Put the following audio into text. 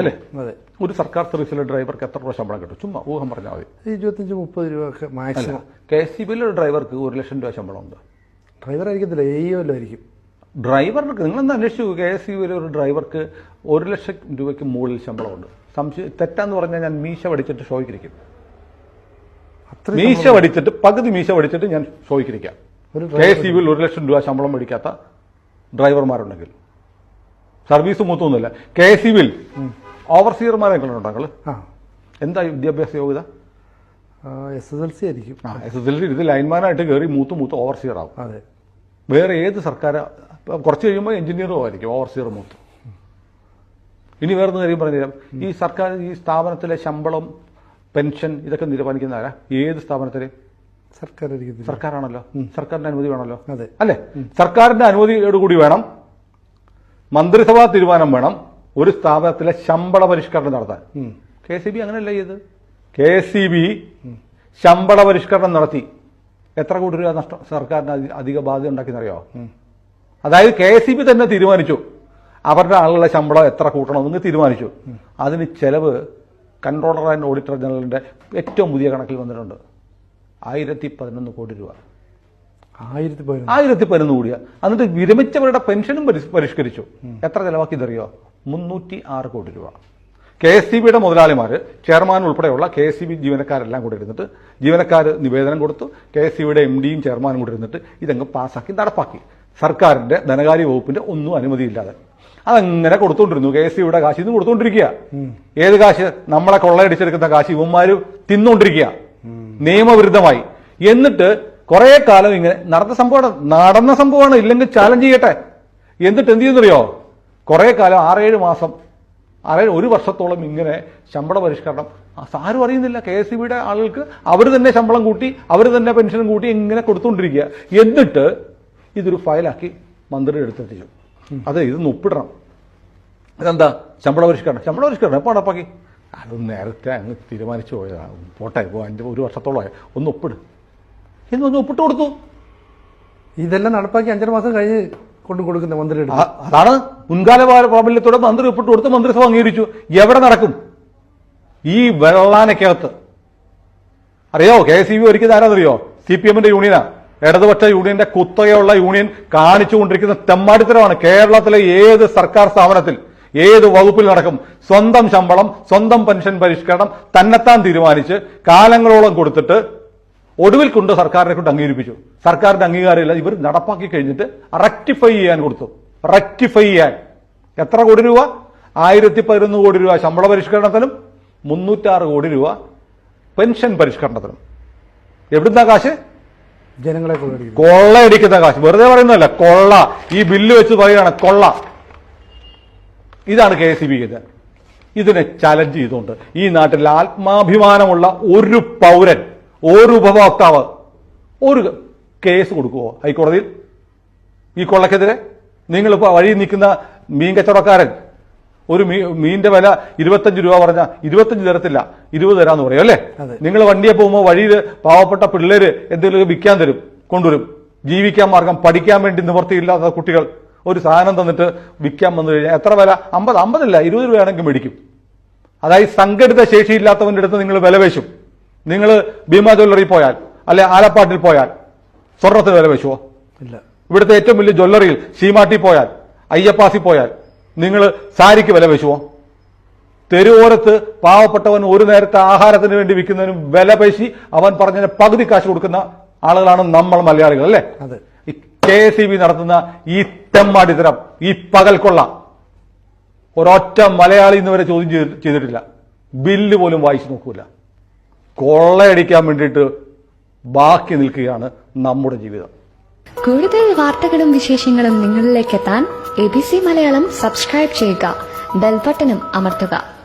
അല്ലേ? അതെ. ഒരു സർക്കാർ സർവീസിലെ ഡ്രൈവർക്ക് എത്ര രൂപ ശമ്പളം കിട്ടും? ചുമ്മാ ഊഹം പറഞ്ഞാൽ മതി. ഇരുപത്തഞ്ച് മുപ്പത് രൂപ ഒക്കെ മാക്സിമം കെ എസ് സി ബിയിലെ ഡ്രൈവർക്ക് ഒരു ലക്ഷം രൂപ ശമ്പളം ഉണ്ട് ഡ്രൈവർ ആയിരിക്കത്തില്ല എ വല്ലതും ആയിരിക്കും. ഡ്രൈവർക്ക് നിങ്ങളൊന്ന് അന്വേഷിച്ചു? കെ എസ് സി ബിയിലെ ഒരു ഡ്രൈവർക്ക് ഒരു ലക്ഷം രൂപയ്ക്ക് മുകളിൽ ശമ്പളമുണ്ട്. സംശയം തെറ്റാന്ന് പറഞ്ഞാൽ ഞാൻ മീശ വടിച്ചിട്ട് ഷോയ്ക്കിരിക്കും മീശ വടിച്ചിട്ട് പകുതി മീശ വടിച്ചിട്ട് ഞാൻ ഷോയ്ക്കിരിക്കാം കെ എസ് സി ബിയിൽ ഒരു ലക്ഷം രൂപ ശമ്പളം മേടിക്കാത്ത ഡ്രൈവർമാരുണ്ടെങ്കിൽ. സർവീസ് മൊത്തമൊന്നുമില്ല കെ എസ് സി ഓവർസീയർമാരെ നിങ്ങൾ എന്താ വിദ്യാഭ്യാസ യോഗ്യത? എസ് എസ് എൽ സി ആയിരിക്കും. ആ എസ് എസ് എൽ സി ഇത് ലൈൻമാനായിട്ട് കയറി മൂത്ത് മൂത്ത് ഓവർസിയർ ആവും. അതെ. വേറെ ഏത് സർക്കാർ കുറച്ച് കഴിയുമ്പോൾ എഞ്ചിനീയറും ആയിരിക്കും ഓവർസിയർ മൂത്ത്. ഇനി വേറെ കാര്യം പറഞ്ഞുതരാം ഈ സർക്കാർ ഈ സ്ഥാപനത്തിലെ ശമ്പളം പെൻഷൻ ഇതൊക്കെ തീരുമാനിക്കുന്ന ആരാ? ഏത് സ്ഥാപനത്തിലെ? സർക്കാർ സർക്കാരാണല്ലോ. സർക്കാരിന്റെ അനുമതി വേണമല്ലോ. അതെ. അല്ലെ? സർക്കാരിന്റെ അനുമതിയോടുകൂടി വേണം മന്ത്രിസഭാ തീരുമാനം വേണം ഒരു സ്ഥാപനത്തിലെ ശമ്പള പരിഷ്കരണം നടത്താൻ. കെ സി ബി അങ്ങനെയല്ല ചെയ്ത്? കെ സി ബി ശമ്പള പരിഷ്കരണം നടത്തി. എത്ര കോടി രൂപ നഷ്ടം സർക്കാരിന് അധിക ബാധ്യത ഉണ്ടാക്കിയെന്നറിയോ? അതായത് കെ സി ബി തന്നെ തീരുമാനിച്ചു. അവരുടെ ആളുകളെ ശമ്പളം എത്ര കൂട്ടണമെന്ന് തീരുമാനിച്ചു. അതിന് ചെലവ് കൺട്രോളർ ആൻഡ് ഓഡിറ്റർ ജനറലിന്റെ ഏറ്റവും പുതിയ കണക്കിൽ വന്നിട്ടുണ്ട്. ആയിരത്തി പതിനൊന്ന് കോടി രൂപ. ആയിരത്തി പതിനൊന്ന്. കോടിയ. എന്നിട്ട് വിരമിച്ചവരുടെ പെൻഷനും പരിഷ്കരിച്ചു. എത്ര ചെലവാക്കിയതറിയോ മുന്നൂറ്റി ആറ് കോടി രൂപ. കെ എസ് സി ബിയുടെ മുതലാളിമാർ ചെയർമാൻ ഉൾപ്പെടെയുള്ള കെ എസ് സി ബി ജീവനക്കാരെല്ലാം കൂടെ ഇരുന്നിട്ട് ജീവനക്കാർ നിവേദനം കൊടുത്തു കെ എസ് സി ബിയുടെ എം ഡിയും ചെയർമാനും കൂടെ ഇരുന്നിട്ട് ഇതങ്ങ് പാസ്സാക്കി നടപ്പാക്കി. സർക്കാരിന്റെ ധനകാര്യ വകുപ്പിന്റെ ഒന്നും അനുമതിയില്ലാതെ. അതങ്ങനെ കൊടുത്തോണ്ടിരുന്നു. കെ എസ് സിയുടെ കാശ് ഇന്ന് കൊടുത്തോണ്ടിരിക്കുക. ഏത് കാശ്? നമ്മളെ കൊള്ളയടിച്ചെടുക്കുന്ന കാശ് ഇവന്മാര് തിന്നുകൊണ്ടിരിക്കുക നിയമവിരുദ്ധമായി. എന്നിട്ട് കുറെ കാലം ഇങ്ങനെ നടന്ന സംഭവമാണ്. നടന്ന സംഭവമാണ്. ഇല്ലെങ്കിൽ ചാലഞ്ച് ചെയ്യട്ടെ. എന്നിട്ട് എന്ത് ചെയ്യുന്നറിയോ? കുറെ കാലം ആറേഴ് മാസം ആറേഴ് ഒരു വർഷത്തോളം ഇങ്ങനെ ശമ്പള പരിഷ്കരണം. ആരും അറിയുന്നില്ല. കെ എസ് ബിയുടെ ആളുകൾക്ക് അവർ തന്നെ ശമ്പളം കൂട്ടി അവർ തന്നെ പെൻഷനും കൂട്ടി ഇങ്ങനെ കൊടുത്തുകൊണ്ടിരിക്കുക. എന്നിട്ട് ഇതൊരു ഫയലാക്കി മന്ത്രി എടുത്തെത്തിച്ചു അതെ ഇത് ഒപ്പിടണം. ഇതെന്താ? ശമ്പള പരിഷ്കരണം. ശമ്പള പരിഷ്കരണം എപ്പോൾ നടപ്പാക്കി? അത് നേരത്തെ അങ്ങ് തീരുമാനിച്ചു പോയതാണ് പോട്ടെ ഇപ്പോൾ അഞ്ച് ഒരു വർഷത്തോളമായി. ഒന്ന് ഒപ്പിട്. എന്നൊന്ന് ഒപ്പിട്ട് കൊടുത്തു. ഇതെല്ലാം നടപ്പാക്കി അഞ്ചര മാസം കഴിഞ്ഞ് കൊണ്ട് കൊടുക്കുന്ന മന്ത്രിയുടെ അതാണ് മുൻകാല പ്രാ- പ്രാബല്യത്തോടെ മന്ത്രി ഒപ്പിട്ട് കൊടുത്ത് മന്ത്രിസഭ അംഗീകരിച്ചു. എവിടെ നടക്കും? ഈ വെള്ളാനക്കകത്ത്. അറിയോ? കെ സി ബി ഒരിക്കൽ ആരാന്നറിയോ? സി പി എമ്മിന്റെ യൂണിയനാ. ഇടതുപക്ഷ യൂണിയന്റെ കുത്തകയുള്ള യൂണിയൻ കാണിച്ചുകൊണ്ടിരിക്കുന്ന തെമ്മാടിത്തരമാണ്. കേരളത്തിലെ ഏത് സർക്കാർ സ്ഥാപനത്തിൽ ഏത് വകുപ്പിൽ നടക്കും? സ്വന്തം ശമ്പളം സ്വന്തം പെൻഷൻ പരിഷ്കരണം തന്നെത്താൻ തീരുമാനിച്ച് കാലങ്ങളോളം കൊടുത്തിട്ട് ഒടുവിൽ കൊണ്ട് സർക്കാരിനെ കൊണ്ട് അംഗീകരിപ്പിച്ചു. സർക്കാരിന്റെ അംഗീകാരമില്ല ഇവർ നടപ്പാക്കി കഴിഞ്ഞിട്ട് റെക്ടിഫൈ ചെയ്യാൻ കൊടുത്തു. റെക്ടിഫൈ ചെയ്യാൻ. എത്ര കോടി രൂപ? ആയിരത്തി പതിനൊന്ന് കോടി രൂപ ശമ്പള പരിഷ്കരണത്തിനും മുന്നൂറ്റാറ് കോടി രൂപ പെൻഷൻ പരിഷ്കരണത്തിനും. എവിടുന്ന കാശ്? ജനങ്ങളെ കൊള്ളയടിക്കുന്ന. കാശ്. വെറുതെ പറയുന്നതല്ല കൊള്ള. ഈ ബില്ല് വെച്ച് പറയുകയാണ് കൊള്ള. ഇതാണ് കെ എസ് ബി ഇതിനെ ചലഞ്ച് ചെയ്തുകൊണ്ട് ഈ നാട്ടിൽ ആത്മാഭിമാനമുള്ള ഒരു പൗരൻ ഒരു ഉപഭോക്താവ് ഒരു കേസ് കൊടുക്കുവോ ഹൈക്കോടതിയിൽ? ഈ കൊള്ളക്കെതിരെ? നിങ്ങളിപ്പോൾ വഴി നിൽക്കുന്ന മീൻ കച്ചവടക്കാരൻ ഒരു മീ മീനിന്റെ വില ഇരുപത്തഞ്ച് രൂപ പറഞ്ഞാൽ ഇരുപത്തഞ്ച് തരത്തില്ല ഇരുപത് തരാന്ന് പറയും അല്ലേ? നിങ്ങൾ വണ്ടിയെ പോകുമ്പോൾ വഴിയിൽ പാവപ്പെട്ട പിള്ളേര് എന്തെങ്കിലും വിൽക്കാൻ തരും കൊണ്ടുവരും. ജീവിക്കാൻ മാർഗം പഠിക്കാൻ വേണ്ടി നിവർത്തിയില്ലാത്ത കുട്ടികൾ ഒരു സാധനം തന്നിട്ട് വിൽക്കാൻ വന്നു കഴിഞ്ഞാൽ എത്ര വില? അമ്പത് അമ്പതല്ല ഇരുപത് രൂപയാണെങ്കിൽ മേടിക്കും. അതായത് സംഘടിത ശേഷിയില്ലാത്തവന്റെ അടുത്ത് നിങ്ങൾ വില വേശും നിങ്ങൾ ഭീമ ജ്വല്ലറി പോയാൽ അല്ലെ ആലപ്പാട്ടിൽ പോയാൽ സ്വർണത്തിന് വില വെച്ചോ ഇല്ല. ഇവിടുത്തെ ഏറ്റവും വലിയ ജ്വല്ലറിയിൽ സീമാട്ടി പോയാൽ അയ്യപ്പാസി പോയാൽ നിങ്ങൾ സാരിക്ക് വില വെച്ചുവോ? തെരുവോരത്ത് പാവപ്പെട്ടവൻ ഒരു നേരത്തെ ആഹാരത്തിന് വേണ്ടി വിൽക്കുന്നതിനും വില പേശി അവൻ പറഞ്ഞതിന് പകുതി കാശ് കൊടുക്കുന്ന ആളുകളാണ് നമ്മൾ മലയാളികൾ അല്ലേ? അതെ. ഈ കെ ബി നടത്തുന്ന ഈ തെമ്മാടിത്തരം ഈ പകൽക്കൊള്ള ഒരൊറ്റ മലയാളി ഇന്ന് വരെ ചോദ്യം ചെയ്തിട്ടില്ല. ബില്ല് പോലും വായിച്ചു നോക്കൂല. കൊള്ളയടിക്കാൻ വേണ്ടിയിട്ട് ബാക്കി നിൽക്കുകയാണ് നമ്മുടെ ജീവിതം. കൂടുതൽ വാർത്തകളും വിശേഷങ്ങളും നിങ്ങളിലേക്ക് എത്താൻ A B C Malayalam subscribe ചെയ്യുക. ബെൽബട്ടനും അമർത്തുക.